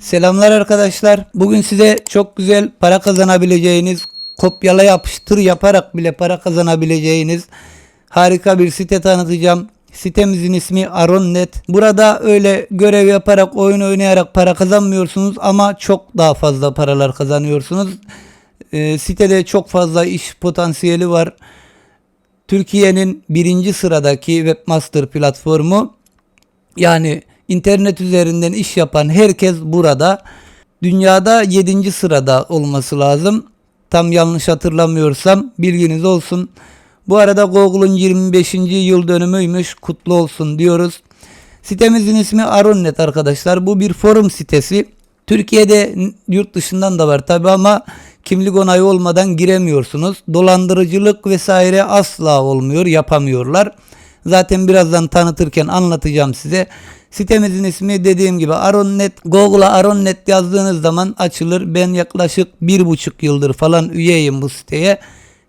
Selamlar arkadaşlar. Bugün size çok güzel para kazanabileceğiniz, kopyala yapıştır yaparak bile para kazanabileceğiniz harika bir site tanıtacağım. Sitemizin ismi Aronnet. Burada öyle görev yaparak, oyun oynayarak para kazanmıyorsunuz ama çok daha fazla paralar kazanıyorsunuz. Ee, sitede çok fazla iş potansiyeli var. Türkiye'nin birinci sıradaki webmaster platformu yani internet üzerinden iş yapan herkes burada. Dünyada 7. sırada olması lazım. Tam yanlış hatırlamıyorsam bilginiz olsun. Bu arada Google'un 25. yıl dönümüymüş. Kutlu olsun diyoruz. Sitemizin ismi Aronnet arkadaşlar. Bu bir forum sitesi. Türkiye'de yurt dışından da var tabi ama kimlik onayı olmadan giremiyorsunuz. Dolandırıcılık vesaire asla olmuyor, yapamıyorlar. Zaten birazdan tanıtırken anlatacağım size. Sitemizin ismi dediğim gibi Aronnet. Google'a Aronnet yazdığınız zaman açılır. Ben yaklaşık bir buçuk yıldır falan üyeyim bu siteye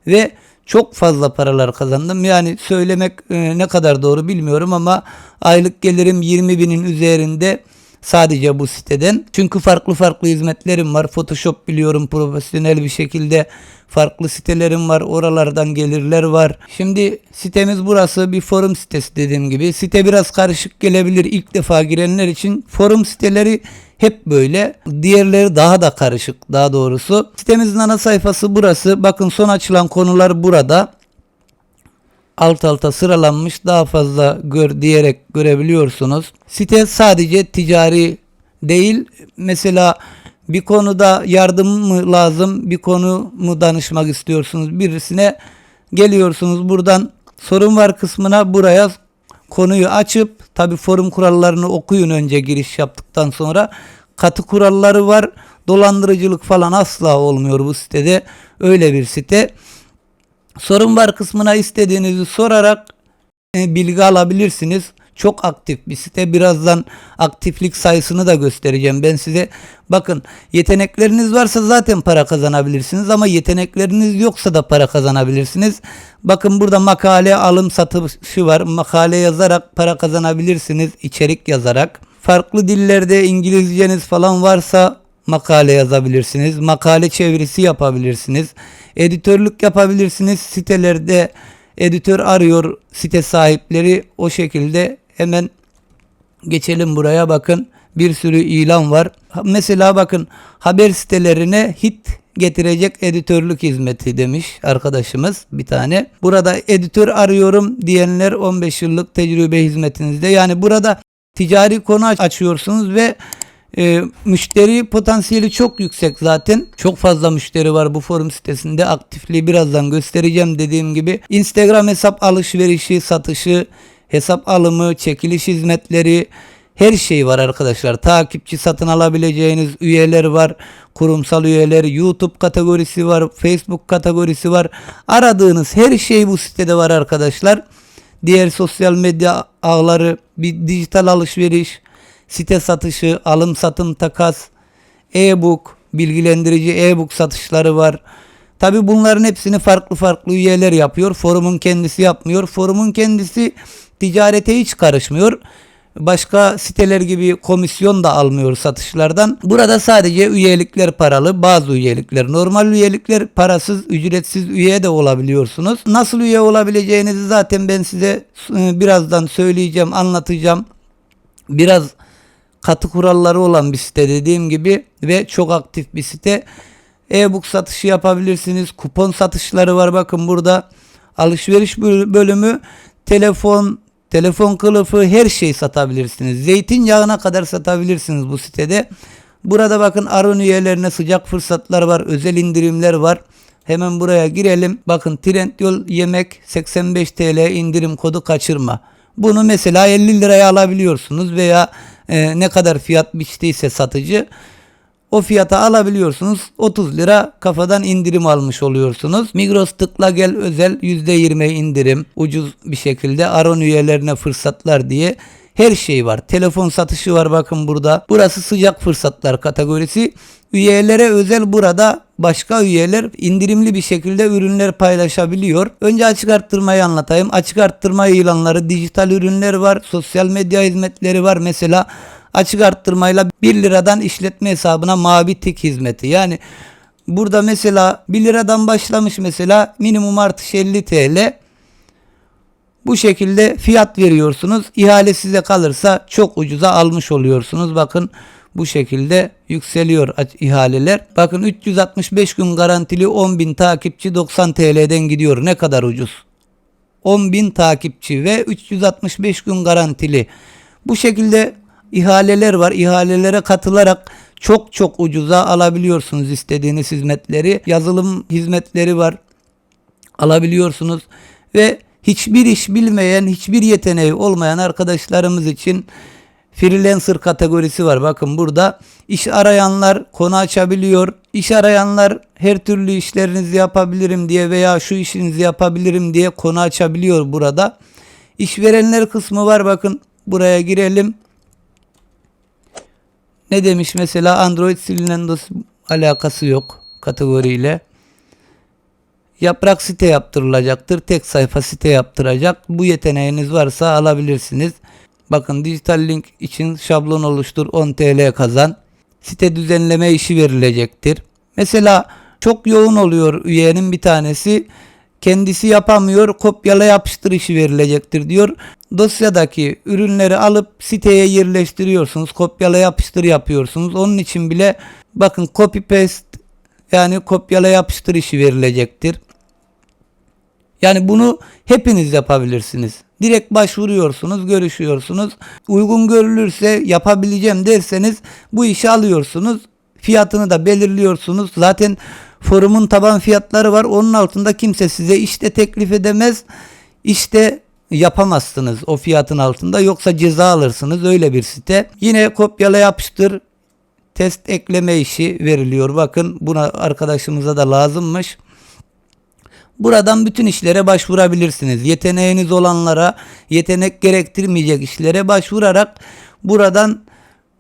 ve çok fazla paralar kazandım. Yani söylemek e, ne kadar doğru bilmiyorum ama aylık gelirim 20 binin üzerinde sadece bu siteden. Çünkü farklı farklı hizmetlerim var. Photoshop biliyorum profesyonel bir şekilde. Farklı sitelerim var. Oralardan gelirler var. Şimdi sitemiz burası bir forum sitesi dediğim gibi. Site biraz karışık gelebilir ilk defa girenler için. Forum siteleri hep böyle. Diğerleri daha da karışık daha doğrusu. Sitemizin ana sayfası burası. Bakın son açılan konular burada alt alta sıralanmış daha fazla gör diyerek görebiliyorsunuz. Site sadece ticari değil. Mesela bir konuda yardım mı lazım, bir konu mu danışmak istiyorsunuz birisine geliyorsunuz buradan sorun var kısmına buraya konuyu açıp tabi forum kurallarını okuyun önce giriş yaptıktan sonra katı kuralları var. Dolandırıcılık falan asla olmuyor bu sitede. Öyle bir site. Sorun var kısmına istediğinizi sorarak e, bilgi alabilirsiniz. Çok aktif bir site. Birazdan aktiflik sayısını da göstereceğim ben size. Bakın yetenekleriniz varsa zaten para kazanabilirsiniz ama yetenekleriniz yoksa da para kazanabilirsiniz. Bakın burada makale alım satışı var. Makale yazarak para kazanabilirsiniz. içerik yazarak. Farklı dillerde İngilizceniz falan varsa makale yazabilirsiniz. Makale çevirisi yapabilirsiniz. Editörlük yapabilirsiniz. Sitelerde editör arıyor site sahipleri o şekilde hemen geçelim buraya bakın. Bir sürü ilan var. Mesela bakın haber sitelerine hit getirecek editörlük hizmeti demiş arkadaşımız bir tane. Burada editör arıyorum diyenler 15 yıllık tecrübe hizmetinizde. Yani burada ticari konu aç- açıyorsunuz ve e, müşteri potansiyeli çok yüksek zaten. Çok fazla müşteri var bu forum sitesinde. Aktifliği birazdan göstereceğim dediğim gibi. Instagram hesap alışverişi, satışı, hesap alımı, çekiliş hizmetleri, her şey var arkadaşlar. Takipçi satın alabileceğiniz üyeler var. Kurumsal üyeler, YouTube kategorisi var, Facebook kategorisi var. Aradığınız her şey bu sitede var arkadaşlar. Diğer sosyal medya ağları, bir dijital alışveriş, site satışı, alım satım takas, e-book, bilgilendirici e-book satışları var. Tabi bunların hepsini farklı farklı üyeler yapıyor. Forumun kendisi yapmıyor. Forumun kendisi ticarete hiç karışmıyor. Başka siteler gibi komisyon da almıyor satışlardan. Burada sadece üyelikler paralı, bazı üyelikler normal üyelikler parasız, ücretsiz üye de olabiliyorsunuz. Nasıl üye olabileceğinizi zaten ben size e, birazdan söyleyeceğim, anlatacağım. Biraz katı kuralları olan bir site dediğim gibi ve çok aktif bir site. E-book satışı yapabilirsiniz. Kupon satışları var bakın burada. Alışveriş böl- bölümü telefon, telefon kılıfı her şey satabilirsiniz. Zeytinyağına kadar satabilirsiniz bu sitede. Burada bakın Aron üyelerine sıcak fırsatlar var, özel indirimler var. Hemen buraya girelim. Bakın Trendyol yemek 85 TL indirim kodu kaçırma. Bunu mesela 50 liraya alabiliyorsunuz veya e, ne kadar fiyat biçtiyse satıcı o fiyata alabiliyorsunuz. 30 lira kafadan indirim almış oluyorsunuz. Migros tıkla gel özel %20 indirim ucuz bir şekilde Aron üyelerine fırsatlar diye her şey var. Telefon satışı var bakın burada. Burası sıcak fırsatlar kategorisi. Üyelere özel burada başka üyeler indirimli bir şekilde ürünler paylaşabiliyor. Önce açık arttırmayı anlatayım. Açık arttırma ilanları, dijital ürünler var, sosyal medya hizmetleri var. Mesela açık arttırmayla 1 liradan işletme hesabına mavi tik hizmeti. Yani burada mesela 1 liradan başlamış mesela minimum artış 50 TL. Bu şekilde fiyat veriyorsunuz. İhale size kalırsa çok ucuza almış oluyorsunuz. Bakın bu şekilde yükseliyor ihaleler. Bakın 365 gün garantili 10.000 takipçi 90 TL'den gidiyor. Ne kadar ucuz. 10.000 takipçi ve 365 gün garantili. Bu şekilde ihaleler var. İhalelere katılarak çok çok ucuza alabiliyorsunuz istediğiniz hizmetleri. Yazılım hizmetleri var alabiliyorsunuz ve hiçbir iş bilmeyen, hiçbir yeteneği olmayan arkadaşlarımız için freelancer kategorisi var. Bakın burada iş arayanlar konu açabiliyor. İş arayanlar her türlü işlerinizi yapabilirim diye veya şu işinizi yapabilirim diye konu açabiliyor burada. İşverenler kısmı var. Bakın buraya girelim. Ne demiş mesela Android silinen dosya alakası yok kategoriyle. Yaprak site yaptırılacaktır. Tek sayfa site yaptıracak. Bu yeteneğiniz varsa alabilirsiniz. Bakın dijital link için şablon oluştur 10 TL kazan. Site düzenleme işi verilecektir. Mesela çok yoğun oluyor üyenin bir tanesi. Kendisi yapamıyor. Kopyala yapıştır işi verilecektir diyor. Dosyadaki ürünleri alıp siteye yerleştiriyorsunuz. Kopyala yapıştır yapıyorsunuz. Onun için bile bakın copy paste yani kopyala yapıştır işi verilecektir. Yani bunu hepiniz yapabilirsiniz. Direkt başvuruyorsunuz, görüşüyorsunuz. Uygun görülürse yapabileceğim derseniz bu işi alıyorsunuz. Fiyatını da belirliyorsunuz. Zaten forumun taban fiyatları var. Onun altında kimse size işte teklif edemez. İşte yapamazsınız o fiyatın altında. Yoksa ceza alırsınız. Öyle bir site. Yine kopyala yapıştır test ekleme işi veriliyor. Bakın buna arkadaşımıza da lazımmış. Buradan bütün işlere başvurabilirsiniz. Yeteneğiniz olanlara, yetenek gerektirmeyecek işlere başvurarak buradan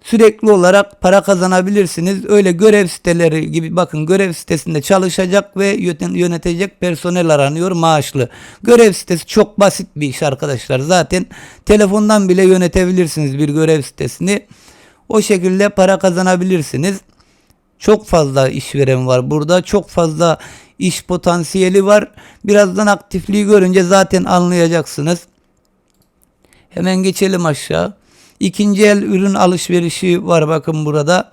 sürekli olarak para kazanabilirsiniz. Öyle görev siteleri gibi bakın görev sitesinde çalışacak ve yönet- yönetecek personel aranıyor maaşlı. Görev sitesi çok basit bir iş arkadaşlar. Zaten telefondan bile yönetebilirsiniz bir görev sitesini. O şekilde para kazanabilirsiniz. Çok fazla işveren var burada. Çok fazla iş potansiyeli var. Birazdan aktifliği görünce zaten anlayacaksınız. Hemen geçelim aşağı. İkinci el ürün alışverişi var bakın burada.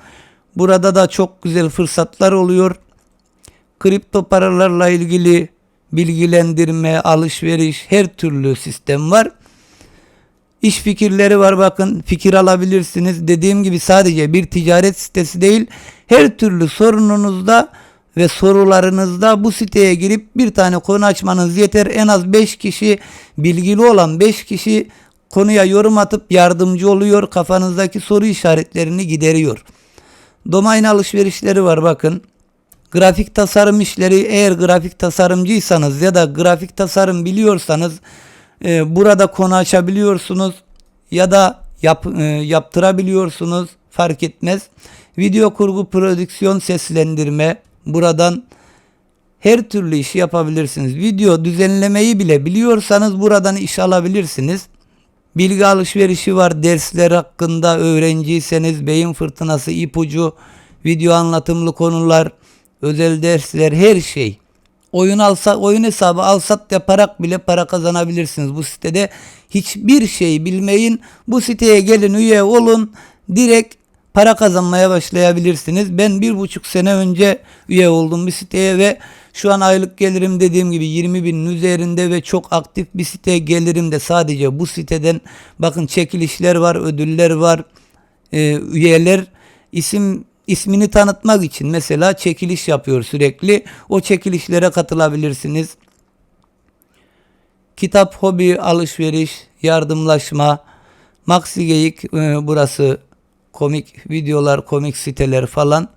Burada da çok güzel fırsatlar oluyor. Kripto paralarla ilgili bilgilendirme, alışveriş, her türlü sistem var. İş fikirleri var bakın fikir alabilirsiniz. Dediğim gibi sadece bir ticaret sitesi değil her türlü sorununuzda ve sorularınızda bu siteye girip bir tane konu açmanız yeter. En az 5 kişi bilgili olan 5 kişi konuya yorum atıp yardımcı oluyor. Kafanızdaki soru işaretlerini gideriyor. Domain alışverişleri var bakın. Grafik tasarım işleri eğer grafik tasarımcıysanız ya da grafik tasarım biliyorsanız e, burada konu açabiliyorsunuz ya da yap, e, yaptırabiliyorsunuz fark etmez. Video kurgu prodüksiyon seslendirme buradan her türlü işi yapabilirsiniz. Video düzenlemeyi bile biliyorsanız buradan iş alabilirsiniz. Bilgi alışverişi var. Dersler hakkında öğrenciyseniz beyin fırtınası, ipucu, video anlatımlı konular, özel dersler her şey. Oyun alsa oyun hesabı alsat yaparak bile para kazanabilirsiniz bu sitede. Hiçbir şey bilmeyin. Bu siteye gelin üye olun. Direkt para kazanmaya başlayabilirsiniz. Ben bir buçuk sene önce üye oldum bir siteye ve şu an aylık gelirim dediğim gibi 20 binin üzerinde ve çok aktif bir site gelirim de sadece bu siteden bakın çekilişler var, ödüller var, e, üyeler isim ismini tanıtmak için mesela çekiliş yapıyor sürekli. O çekilişlere katılabilirsiniz. Kitap, hobi, alışveriş, yardımlaşma, Maxi Geyik e, burası komik videolar, komik siteler falan.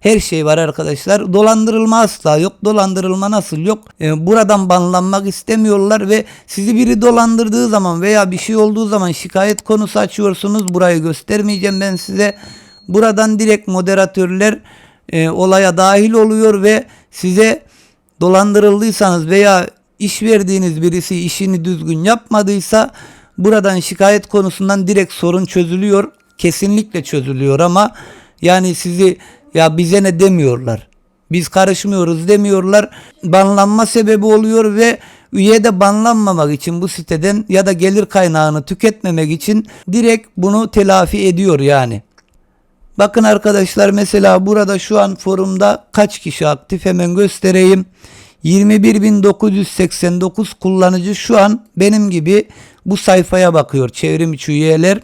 Her şey var arkadaşlar. Dolandırılma asla yok. Dolandırılma nasıl yok? E, buradan banlanmak istemiyorlar ve sizi biri dolandırdığı zaman veya bir şey olduğu zaman şikayet konusu açıyorsunuz. Burayı göstermeyeceğim ben size. Buradan direkt moderatörler e, olaya dahil oluyor ve size dolandırıldıysanız veya iş verdiğiniz birisi işini düzgün yapmadıysa buradan şikayet konusundan direkt sorun çözülüyor. kesinlikle çözülüyor ama yani sizi ya bize ne demiyorlar. Biz karışmıyoruz demiyorlar. Banlanma sebebi oluyor ve üye de banlanmamak için bu siteden ya da gelir kaynağını tüketmemek için direkt bunu telafi ediyor yani. Bakın arkadaşlar mesela burada şu an forumda kaç kişi aktif hemen göstereyim. 21.989 kullanıcı şu an benim gibi bu sayfaya bakıyor çevrim içi üyeler.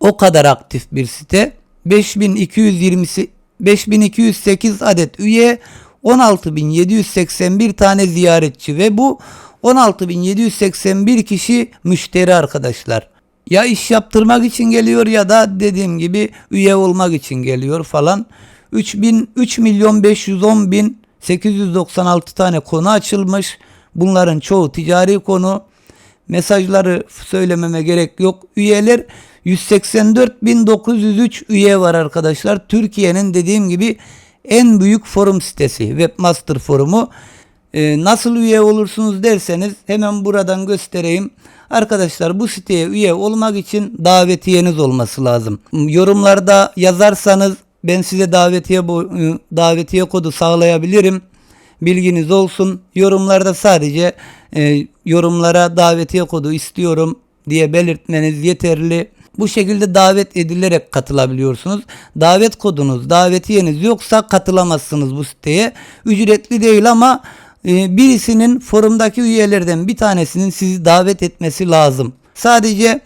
O kadar aktif bir site. 5220 5208 adet üye 16781 tane ziyaretçi ve bu 16781 kişi müşteri arkadaşlar. Ya iş yaptırmak için geliyor ya da dediğim gibi üye olmak için geliyor falan. 3000 3 milyon 510 bin 896 tane konu açılmış. Bunların çoğu ticari konu. Mesajları söylememe gerek yok. Üyeler 184.903 üye var arkadaşlar. Türkiye'nin dediğim gibi en büyük forum sitesi. Webmaster forumu. Ee, nasıl üye olursunuz derseniz hemen buradan göstereyim. Arkadaşlar bu siteye üye olmak için davetiyeniz olması lazım. Yorumlarda yazarsanız ben size davetiye bo- davetiye kodu sağlayabilirim. Bilginiz olsun. Yorumlarda sadece e, yorumlara davetiye kodu istiyorum diye belirtmeniz yeterli. Bu şekilde davet edilerek katılabiliyorsunuz. Davet kodunuz, davetiyeniz yoksa katılamazsınız bu siteye. Ücretli değil ama e, birisinin forumdaki üyelerden bir tanesinin sizi davet etmesi lazım. Sadece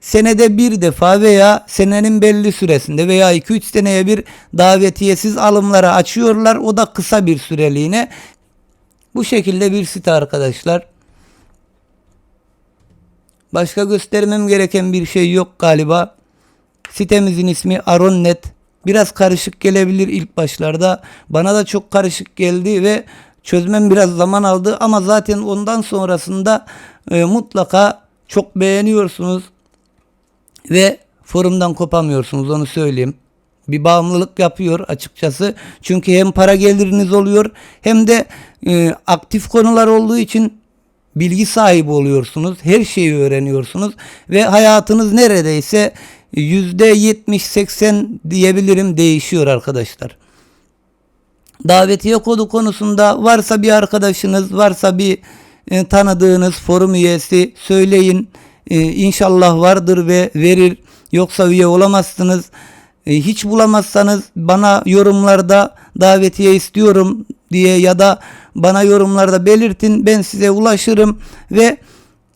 senede bir defa veya senenin belli süresinde veya 2-3 seneye bir davetiyesiz alımlara açıyorlar. O da kısa bir süreliğine. Bu şekilde bir site arkadaşlar. Başka göstermem gereken bir şey yok galiba. Sitemizin ismi Aronnet. Biraz karışık gelebilir ilk başlarda. Bana da çok karışık geldi ve çözmem biraz zaman aldı ama zaten ondan sonrasında e, mutlaka çok beğeniyorsunuz ve forumdan kopamıyorsunuz onu söyleyeyim. Bir bağımlılık yapıyor açıkçası. Çünkü hem para geliriniz oluyor hem de e, aktif konular olduğu için bilgi sahibi oluyorsunuz. Her şeyi öğreniyorsunuz ve hayatınız neredeyse %70-80 diyebilirim değişiyor arkadaşlar. Davetiye kodu konusunda varsa bir arkadaşınız, varsa bir e, tanıdığınız forum üyesi söyleyin. E, inşallah vardır ve verir. Yoksa üye olamazsınız. E, hiç bulamazsanız bana yorumlarda davetiye istiyorum diye ya da bana yorumlarda belirtin. Ben size ulaşırım ve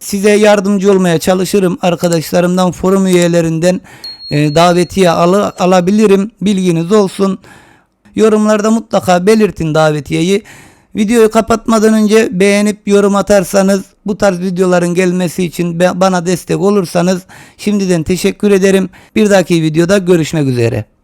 size yardımcı olmaya çalışırım. Arkadaşlarımdan, forum üyelerinden e, davetiye alı- alabilirim. Bilginiz olsun. Yorumlarda mutlaka belirtin davetiyeyi. Videoyu kapatmadan önce beğenip yorum atarsanız bu tarz videoların gelmesi için bana destek olursanız şimdiden teşekkür ederim. Bir dahaki videoda görüşmek üzere.